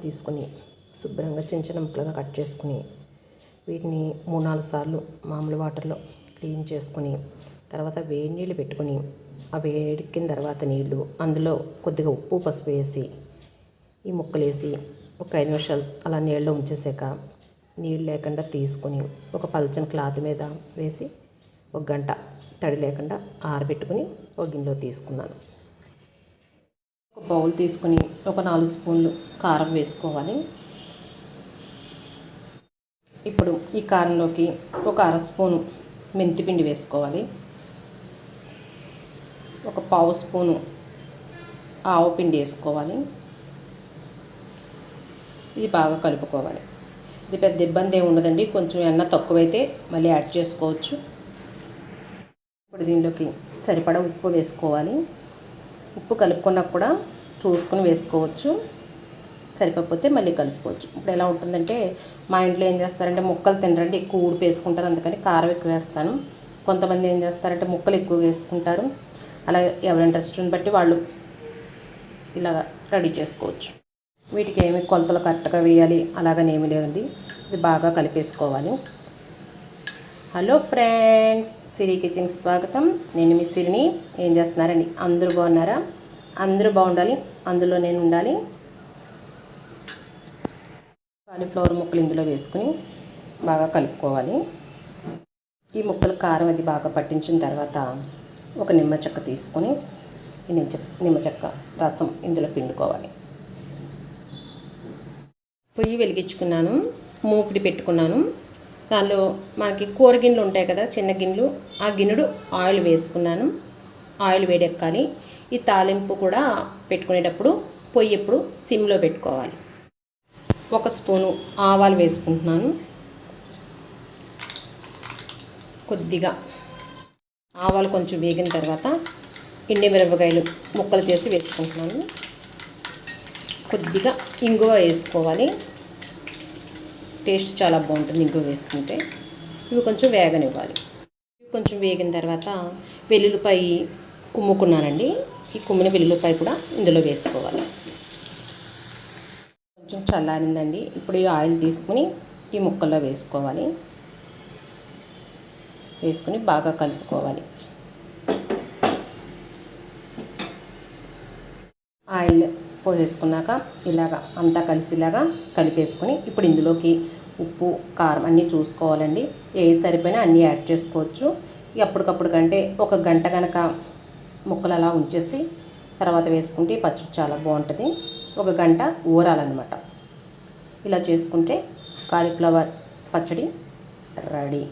తీసుకుని శుభ్రంగా చిన్న చిన్న ముక్కలుగా కట్ చేసుకుని వీటిని మూడు నాలుగు సార్లు మామూలు వాటర్లో క్లీన్ చేసుకుని తర్వాత వేడి నీళ్ళు పెట్టుకుని ఆ వేడెక్కిన తర్వాత నీళ్ళు అందులో కొద్దిగా ఉప్పు పసుపు వేసి ఈ ముక్కలు వేసి ఒక ఐదు నిమిషాలు అలా నీళ్ళలో ఉంచేసాక నీళ్ళు లేకుండా తీసుకొని ఒక పల్చని క్లాత్ మీద వేసి ఒక గంట తడి లేకుండా ఆరబెట్టుకుని ఒక గిన్నెలో తీసుకున్నాను. బౌల్ తీసుకుని ఒక నాలుగు స్పూన్లు కారం వేసుకోవాలి. ఇప్పుడు ఈ కారంలోకి ఒక అర స్పూను మెంతిపిండి వేసుకోవాలి. ఒక పావు స్పూను ఆవు పిండి వేసుకోవాలి. ఇది బాగా కలుపుకోవాలి. ఇది పెద్ద ఇబ్బంది ఏమి ఉండదండి కొంచెం ఎన్న తక్కువైతే మళ్ళీ యాడ్ చేసుకోవచ్చు. ఇప్పుడు దీనిలోకి సరిపడా ఉప్పు వేసుకోవాలి. ఉప్పు కలుపుకున్నా కూడా చూసుకుని వేసుకోవచ్చు. సరిపోతే మళ్ళీ కలుపుకోవచ్చు. ఇప్పుడు ఎలా ఉంటుందంటే మా ఇంట్లో ఏం చేస్తారంటే ముక్కలు తినరండి ఎక్కువ ఊడిపి వేసుకుంటారు అందుకని కారం ఎక్కువ వేస్తాను. కొంతమంది ఏం చేస్తారంటే ముక్కలు ఎక్కువ వేసుకుంటారు. అలా ఎవరి ఇంట్రెస్ట్ని బట్టి వాళ్ళు ఇలాగ రెడీ చేసుకోవచ్చు. వీటికి ఏమి కొలతలు కరెక్ట్గా వేయాలి అలాగని ఏమి లేదండి. ఇది బాగా కలిపేసుకోవాలి. హలో ఫ్రెండ్స్ సిరి కిచెన్ స్వాగతం. నేను మీ సిరిని. ఏం చేస్తున్నారండి? అందరూ బాగున్నారా? అందరూ బాగుండాలి. అందులో నేను ఉండాలి. కాలీఫ్లవర్ ముక్కలు ఇందులో వేసుకుని బాగా కలుపుకోవాలి. ఈ ముక్కలు కారం అది బాగా పట్టించిన తర్వాత ఒక నిమ్మ చెక్క తీసుకొని ఈ నిమ్మ నిమ్మ చెక్క రసం ఇందులో పిండుకోవాలి. పొయ్యి వెలిగించుకున్నాను. మూకుడి పెట్టుకున్నాను. దానిలో మనకి కూర గిన్నెలు ఉంటాయి కదా చిన్న గిన్నెలు. ఆ గిన్నెడు ఆయిల్ వేసుకున్నాను. ఆయిల్ వేడెక్కాలి. ఈ తాలింపు కూడా పెట్టుకునేటప్పుడు పొయ్యి ఎప్పుడు సిమ్లో పెట్టుకోవాలి. ఒక స్పూను ఆవాలు వేసుకుంటున్నాను. కొద్దిగా ఆవాలు కొంచెం వేగిన తర్వాత ఎండి మిరపకాయలు ముక్కలు చేసి వేసుకుంటున్నాను. కొద్దిగా ఇంగువ వేసుకోవాలి. టేస్ట్ చాలా బాగుంటుంది ఇంగువ వేసుకుంటే. ఇవి కొంచెం వేగనివ్వాలి. ఇవి కొంచెం వేగిన తర్వాత వెల్లుల్లిపాయి కుమ్ముకున్నానండి. ఈ కుమ్మిన వెల్లుల్లిపాయ కూడా ఇందులో వేసుకోవాలి. కొంచెం చల్లారిందండి. ఇప్పుడు ఈ ఆయిల్ తీసుకుని ఈ ముక్కల్లో వేసుకోవాలి. వేసుకుని బాగా కలుపుకోవాలి. ఆయిల్ పోసేసుకున్నాక ఇలాగా అంతా కలిసిలాగా కలిపేసుకొని ఇప్పుడు ఇందులోకి ఉప్పు కారం అన్నీ చూసుకోవాలండి. ఏ సరిపోయినా అన్నీ యాడ్ చేసుకోవచ్చు. ఎప్పటికప్పుడు కంటే ఒక గంట కనుక ముక్కలు అలా ఉంచేసి తర్వాత వేసుకుంటే పచ్చడి చాలా బాగుంటుంది. ఒక గంట ఊరాలన్నమాట. ఇలా చేసుకుంటే కాలీఫ్లవర్ పచ్చడి రెడీ.